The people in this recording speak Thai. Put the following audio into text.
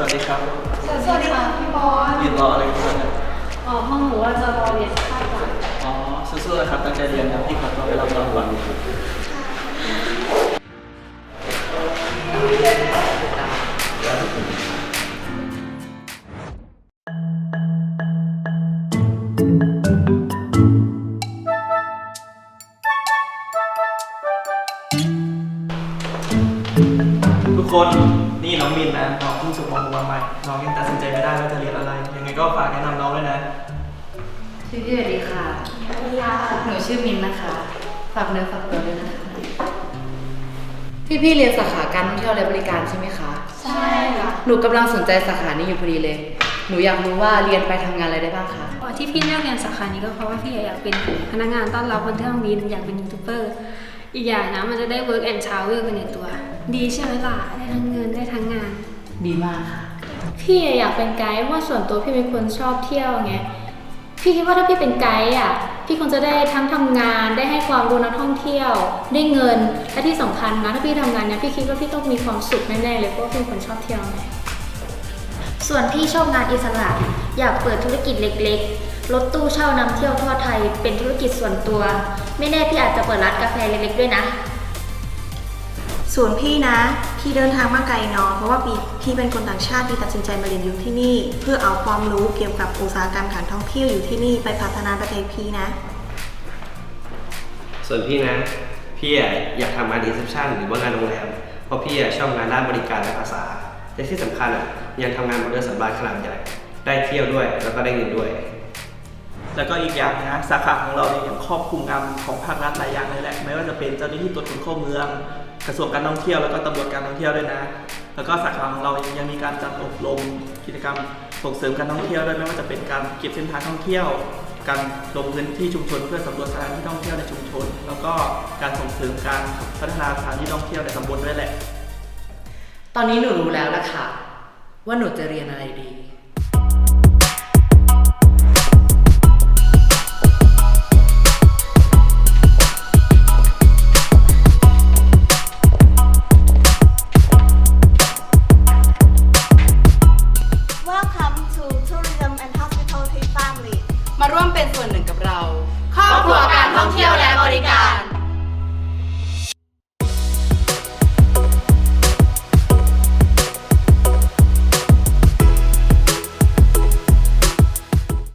วัสดีครับสวัสดีค่ะพี่บอลยืนรออะไรกันอยู่เนี่ยอ๋อห้องหนูว่าจะรอเรียนสักพักก่อนอ๋อสู้ๆนะครับตั้งใจเรียนนะพี่ขอตัวไปรับรางวัลทุกคน นี่น้องมินนะน้องเพิ่งจบม .6 มาใหม่ น้องยังตัดสินใจไม่ได้ว่าจะเรียนอะไร ยังไงก็ฝากแนะนำน้องด้วยนะพี่พี่สวัสดีค่ะ หนูชื่อมินนะคะ ฝากเนื้อฝากตัวด้วยนะคะพี่พี่เรียนสาขาการท่องเที่ยวและบริการใช่ไหมคะ ใช่ค่ะหนูกำลังสนใจสาขานี้อยู่พอดีเลย หนูอยากรู้ว่าเรียนไปทำงานอะไรได้บ้างคะ อ๋อที่พี่เลือกเรียนสาขานี้ก็เพราะว่าพี่อยากเป็นพนักงานต้อนรับบนเครื่องบินอยากเป็นยูทูบเบอร์ อีกอย่างนะมันจะได้ work and travel ไปในตัว ดีใช่ไหมล่ะ ได้ทั้งเงินได้ทั้งงาน ดีมากค่ะ พี่อยากเป็นไกด์เพราะว่าส่วนตัวพี่เป็นคนชอบเที่ยวไง พี่คิดว่าถ้าพี่เป็นไกด์อะ พี่คงจะได้ทั้งทำงาน ได้ให้ความรู้นักท่องเที่ยว ได้เงิน และที่สำคัญนะถ้าพี่ทำงานเนี้ยพี่คิดว่าพี่ต้องมีความสุขแน่ๆเลยเพราะว่าพี่เป็นคนชอบเที่ยวไง ส่วนพี่ชอบงานอิสระอยากเปิดธุรกิจเล็กๆ รถตู้เช่านำเที่ยวทั่วไทย เป็นธุรกิจส่วนตัว ไม่แน่พี่อาจจะเปิดร้านกาแฟเล็กๆด้วยนะ ส่วนพี่นะพี่เดินทางมาไกลเนาะเพราะว่าพี่พี่เป็นคนต่างชาติที่ตัดสินใจมาเรียนอยู่ที่นี่ เพื่อเอาความรู้เกี่ยวกับอุตสาหกรรมการท่องเที่ยวอยู่ที่นี่ไปพัฒนาประเทศพี่นะ ส่วนพี่นะ พี่อะอยากทำงานรีเซพชันหรือว่างานโรงแรม เพราะพี่อะชอบงานด้านบริการและภาษาแต่ที่สำคัญอะยังทำงานบนเรือสำราญขนาดใหญ่ ได้เที่ยวด้วยแล้วก็ได้เงินด้วย แล้วก็อีกอย่างนะสาขาของเราเนี่ยยังครอบคลุมงานของภาครัฐหลายอย่างเลยแหละ ไม่ว่าจะเป็นเจ้าหน้าที่ตรวจคนเข้าเมือง กระทรวงการท่องเที่ยวแล้วก็ตำรวจการท่องเที่ยวด้วยนะ แล้วก็สาขาของเรายังมีการจัดอบรมกิจกรรมส่งเสริมการท่องเที่ยวด้วยไม่ว่าจะเป็นการเก็บเส้นทางท่องเที่ยว การลงพื้นที่ชุมชนเพื่อสำรวจสถานที่ท่องเที่ยวในชุมชน แล้วก็การส่งเสริมการพัฒนาสถานที่ท่องเที่ยวในตำบลด้วยแหละ ตอนนี้หนูรู้แล้วละค่ะว่าหนูจะเรียนอะไรดี มาร่วมเป็นส่วนหนึ่งกับเรา ครอบครัวการท่องเที่ยวและบริ